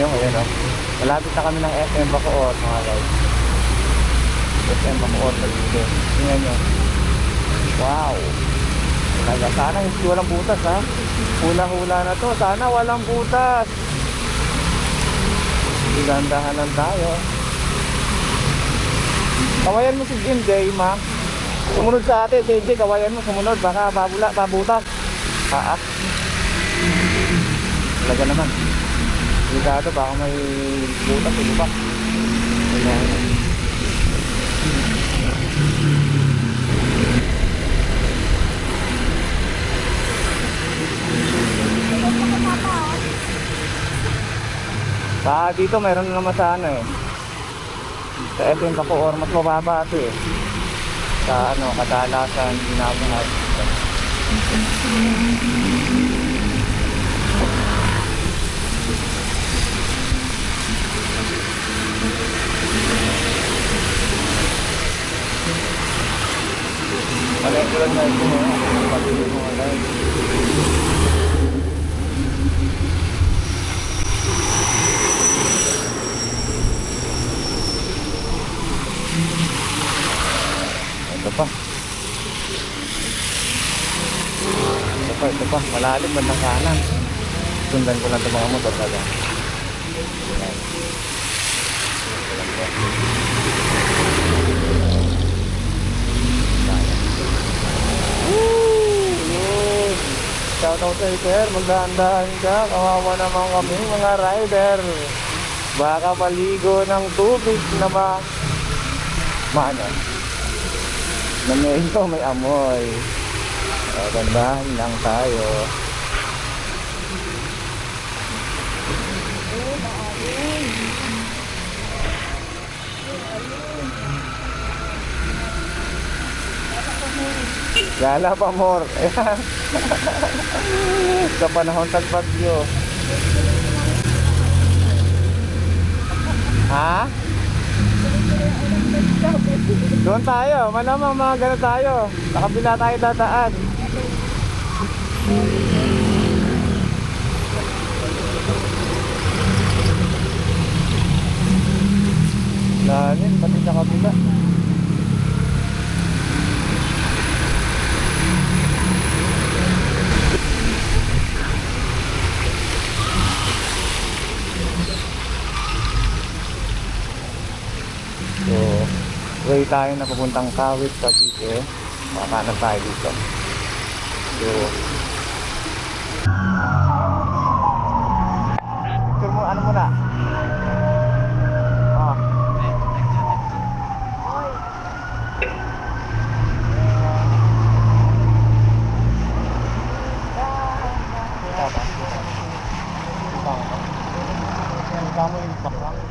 nyo, ayan o. Malapit na kami ng SM Bacoor, mga guys. SM Bacoor sa dito. Tingnan nyo. Wow. Talaga, sana hindi walang butas ha. Hula-hula na to. Sana walang butas. Igandahan lang tayo. Kawayan mo si MJ, ma. Sumunod sa atin, MJ, kawayan mo, sumunod. Baka babula, babutas. Ha? Talaga naman. Delikado, baka may butas o lupa. Sa dito meron na naman sa ano eh. Sa SM Bacoor, mas mababa ito eh. Sa ano, kadalasan, ginagawa. Malay ko lang na ito mo. Ito pa. Ito pa, ito pa. Malalim bandang kanan. Sundan ko lang ito mga motor talaga. Kay Sir, magdahan-dahan ka. Kawawa naman kami mga rider. Baka paligo ng tubig na ma... Maano? Na may amoy. Kagandahan lang tayo. Lala pa more. Ayan. Sa panahon ng bagyo. Ha? Doon tayo, malamang mga gano'n tayo. Nakabila tayo dadaan. So, way tayo na papuntang Kawit Cavite. Makanan tayo dito. So, picture mo, ano muna? Ah. Tama. Tama yung bakla.